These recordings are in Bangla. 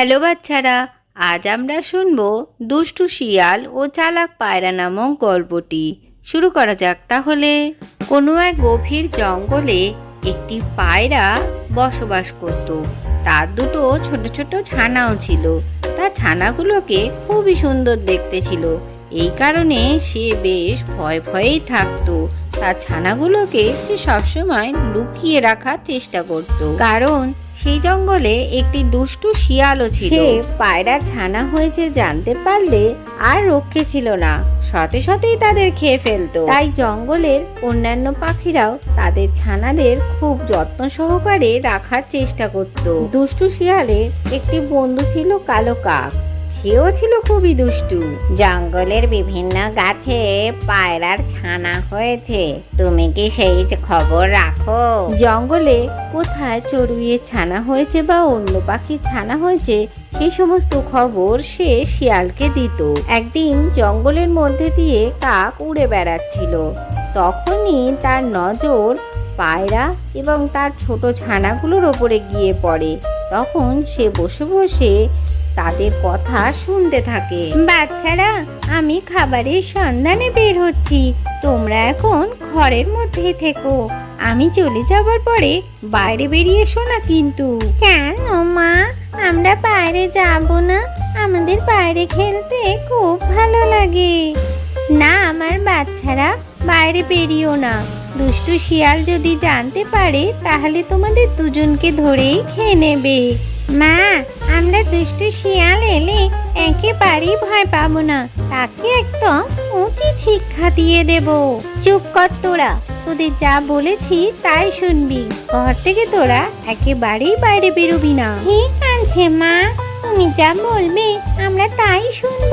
হ্যালো বাচ্চারা, আজ আমরা শুনব দুষ্টু শিয়াল ও চালাক পায়রা নামক গল্পটি। শুরু করা যাক তাহলে। কোনো এক গভীর জঙ্গলে একটি পায়রা বসবাস করত। তার দুটো ছোট ছোট ছানাও ছিল। তার ছানাগুলোকে খুবই সুন্দর দেখতে ছিল। এই কারণে সে বেশ ভয় ভয়েই থাকতো। তার ছানাগুলোকে সে সবসময় লুকিয়ে রাখার চেষ্টা করত। কারণ সেই জঙ্গলে একটি দুষ্টু শিয়ালও ছিল। সে পায়রা ছানা হয়েছে জানতে পারলে আর রক্ষে ছিল না। সতে সতেই তাদের খেয়ে ফেলতো। তাই জঙ্গলের অন্যান্য পাখিরাও তাদের ছানাদের খুব যত্ন সহকারে রাখার চেষ্টা করত। দুষ্টু শিয়ালের একটি বন্ধু ছিল কালো কাক। সেও ছিল খুবই দুষ্টু। জঙ্গলের বিভিন্ন গাছে পায়রার ছানা হয়েছে। তুমি কি সেই খবর রাখো? জঙ্গলে কোথায় চড়ুইয়ের ছানা হয়েছে বা অন্য পাখির ছানা হয়েছে সেই সমস্ত খবর সে শিয়ালকে দিত। একদিন জঙ্গলের মধ্যে দিয়ে কাক উড়ে বেড়াচ্ছিল। তখনই তার নজর পায়রা এবং তার ছোট ছানাগুলোর ওপরে গিয়ে পড়ে। তখন সে বসে বসে তাদের কথা শুনতে থাকে। বাচ্চারা, আমি খাবারের সন্ধানে বের হচ্ছি। তোমরা এখন ঘরের মধ্যে থেকো। আমি চলে যাবার পরে বাইরে বেরিয়ে এসো না কিন্তু। কেন মা? আমরা বাইরে যাব না। আমাদের বাইরে খেলতে খুব ভালো লাগে। না, আমার বাচ্চারা, বাইরে বেরিও না। দুষ্টু শিয়াল যদি জানতে পারে, তাহলে তোমাদের দুজনকে ধরেই খেয়ে নেবে। মা, আমরা দুষ্টু শিয়াল এলে একেবারেই ভয় পাবো না। তাকে একদম উচিত শিক্ষা দিয়ে দেব। চুপ কর তোরা, তোদের যা বলেছি তাই শুনবি। ঘর থেকে তোরা একেবারেই বাইরে বেরোবি না। ঠিক আছে মা, তুমি যা বলবে আমরা তাই শুনব।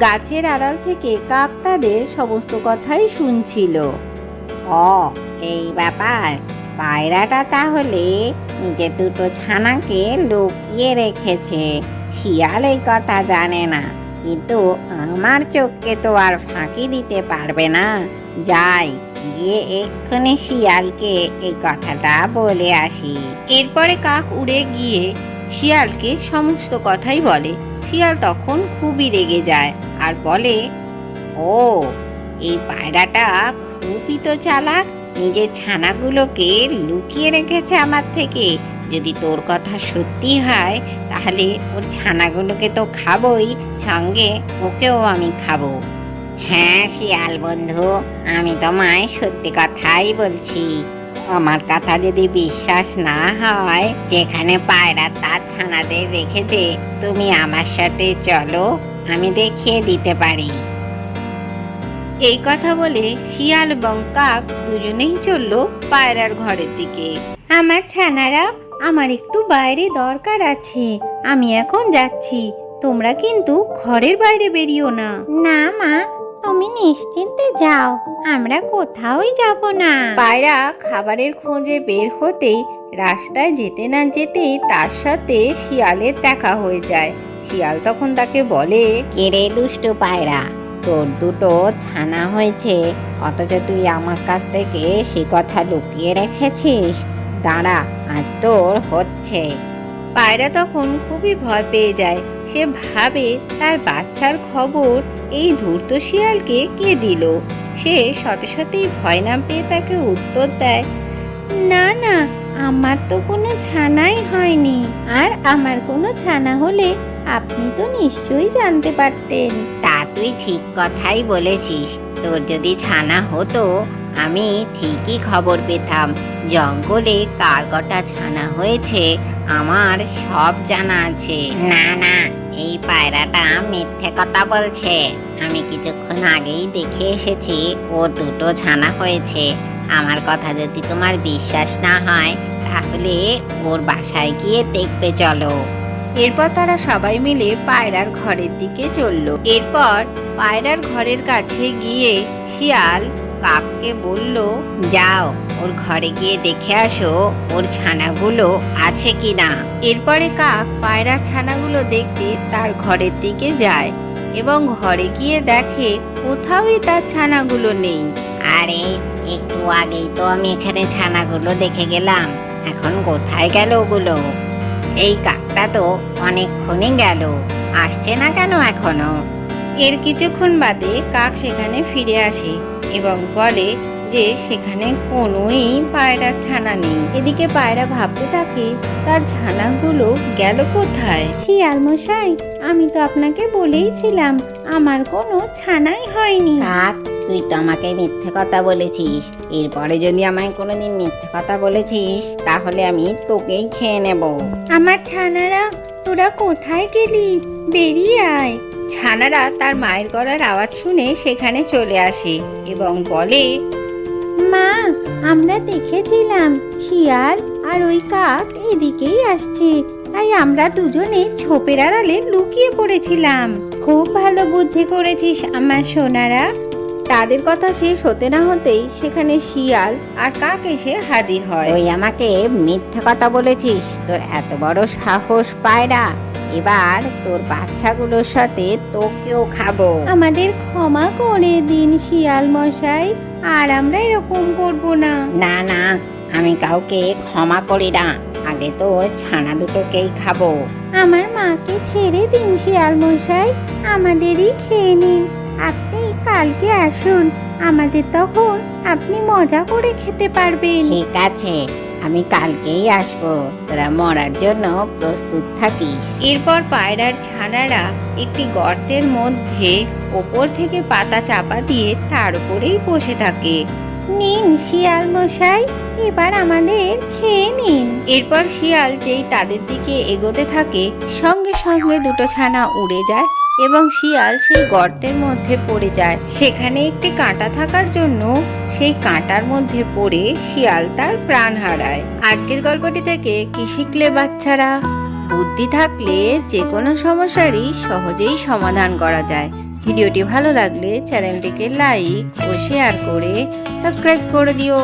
গাছের আড়াল থেকে কাক তাদের সমস্ত কথাই শুনছিল। ও, এই ব্যাপার। পায়রাটা তাহলে নিজের দুটো ছানাকে লুকিয়ে রেখেছে। শিয়াল এই কথা জানে না, কিন্তু আমার চোখকে তো আর ফাঁকি দিতে পারবে না। যাই, গিয়ে এক্ষুনি শিয়ালকে এই কথাটা বলে আসি। এরপরে কাক উড়ে গিয়ে শিয়ালকে সমস্ত কথাই বলে। শিয়াল তখন খুবই রেগে যায় আর বলে, ও, এই পায়রাটা খুবই তো চালাক। নিজের ছানাগুলোকে লুকিয়ে রেখেছে আমার থেকে। যদি তোর কথা সত্যি হয়, তাহলে ওর ছানাগুলোকে তো খাবই, সঙ্গে ওকেও আমি খাব। হ্যাঁ শিয়াল বন্ধু, আমি তোমায় সত্যি কথাই বলছি। আমার কথা যদি বিশ্বাস না হয়, যেখানে পায়রা তার ছানাদের রেখেছে, তুমি আমার সাথে চলো, আমি দেখিয়ে দিতে পারি। এই কথা বলে শিয়াল এবং কাক দুজনেই চলল পায়রার ঘরের দিকে। আমার ছানারা আমার একটু বাইরে দরকার আছে। আমি এখন যাচ্ছি। তোমরা কিন্তু ঘরের বাইরে বেরিও না। না মা তুমি নিশ্চিন্তে যাও। আমরা কোথাওই যাব না। পায়রা খাবারের খোঁজে বের হতেই রাস্তায় যেতে না যেতেই তার সাথে শিয়ালের দেখা হয়ে যায়। শিয়াল তখন তাকে বলে কেরে দুষ্ট পায়রা? তোর দুটো ছানা হয়েছে। অথচ তুই আমার কাছ থেকে সে কথা লুকিয়ে রেখেছিস। দাঁড়া, আজ তোর হচ্ছে। পায়রা তখন খুবই ভয় পেয়ে যায়। সে ভাবে তার বাচ্চার খবর এই ধূর্ত শিয়ালকে কে দিল? সে সতে সতেই ভয় না পেয়ে তাকে উত্তর দেয়, না না, আমার তো কোনো ছানাই হয়নি। আর আমার কোনো ছানা হলে আপনি তো নিশ্চয়ই জানতে পারতেন। তা তুই ঠিক কথাই বলেছিস। তোর যদি ছানা হতো, আমি ঠিকই খবর পেতাম। জঙ্গলে কার কটা ছানা হয়েছে, আমার সব জানা আছে। না না, এই পায়রাটা মিথ্যে কথা বলছে। আমি কিছুক্ষণ আগেই দেখে এসেছি, ও দুটো ছানা হয়েছে। আমার কথা যদি তোমার বিশ্বাস না হয়, তাহলে ওর বাসায় গিয়ে দেখবে, চলো। এরপর তারা সবাই মিলে পায়রার ঘরের দিকে চলল। এরপর পায়রার ঘরের কাছে গিয়ে শিয়াল কাককে বলল, যাও, ওর ঘরে গিয়ে দেখে আসো, ওর ছানাগুলো আছে কিনা? এরপরে কাক পায়রার ছানাগুলো দেখতে তার ঘরের দিকে যায় এবং ঘরে গিয়ে দেখে কোথাওই তার ছানাগুলো নেই। আরে, একটু আগেই তো আমি এখানে ছানাগুলো দেখে গেলাম। এখন কোথায় গেল ওগুলো? এই কাকটা তো অনেকক্ষণই গেল। আসছে না কেন এখনও? এর কিছুক্ষণ বাদে কাক সেখানে ফিরে আসে এবং বলে যে সেখানে কোনোই পায়রার ছানা নেই। এদিকে পায়রা ভাবতে থাকে তার ছানাগুলো গেল কোথায়? শিয়াল মশাই আমি তো আপনাকে বলেইছিলাম আমার কোনো ছানাই হয়নি। কাক তুই তো আমাকে মিথ্যে কথা বলেছিস। এরপরে যদি আমায় কোনোদিন মিথ্যে কথা বলেছিস তাহলে আমি তোকেই খেয়ে নেব। আমার ছানারা তোরা কোথায় গেলি? বেরিয়ে আয়। ছানারা তার মায়ের গলার আওয়াজ শুনে সেখানে চলে আসে এবং বলে মা আমরা দেখেছিলাম শিয়াল আর ওই কাক এদিকেই আসছে। তাই আমরা দুজনে ছোপের আড়ালে লুকিয়ে পড়েছিলাম। খুব ভালো বুদ্ধি করেছিস আমার সোনারা। তাদের কথা শেষ হতে না হতেই সেখানে শিয়াল আর কাক এসে হাজির হয়। তুই আমাকে মিথ্যা কথা বলেছিস তোর এত বড় সাহস পায়রা এবার তোর বাচ্চাগুলোর সাথে তোকেও খাব। আমাদের ক্ষমা করে দিন শিয়াল মশাই আর আমরা এরকম করব না। না না আমি কাউকে ক্ষমা করি না। আগে তোর ছানা দুটোকেই খাব। আমার মাকে ছেড়ে দিন শিয়াল মশাই আমাদেরই খেয়ে নিন। আপনি কালকে আসুন আমাদের তখন আপনি মজা করে খেতে পারবেন। ঠিক আছে আমি কালকেই আসব তোরা মরার জন্য প্রস্তুত থাকিস। এরপর পায়রার ছানারা একটি গর্তের মধ্যে ওপর থেকে পাতা চাপা দিয়ে তার উপরেই বসে থাকে। নিন শিয়াল মশাই এবার আমাদের খেয়ে নিন। এরপর শিয়াল যেই তাদের দিকে এগোতে থাকে সঙ্গে সঙ্গে দুটো ছানা উড়ে যায়। এবং শিয়াল সেই গর্তের মধ্যে পড়ে যায়। সেখানে একটি কাঁটা থাকার জন্য সেই কাঁটার মধ্যে পড়ে শিয়াল তার প্রাণ হারায়। আজকের গল্পটি থেকে কি শিখলে বাচ্চারা? বুদ্ধি থাকলে যে কোনো সমস্যারই সহজেই সমাধান করা যায়। ভিডিওটি ভালো লাগলে চ্যানেলটিকে লাইক ও শেয়ার করে সাবস্ক্রাইব করে দিও।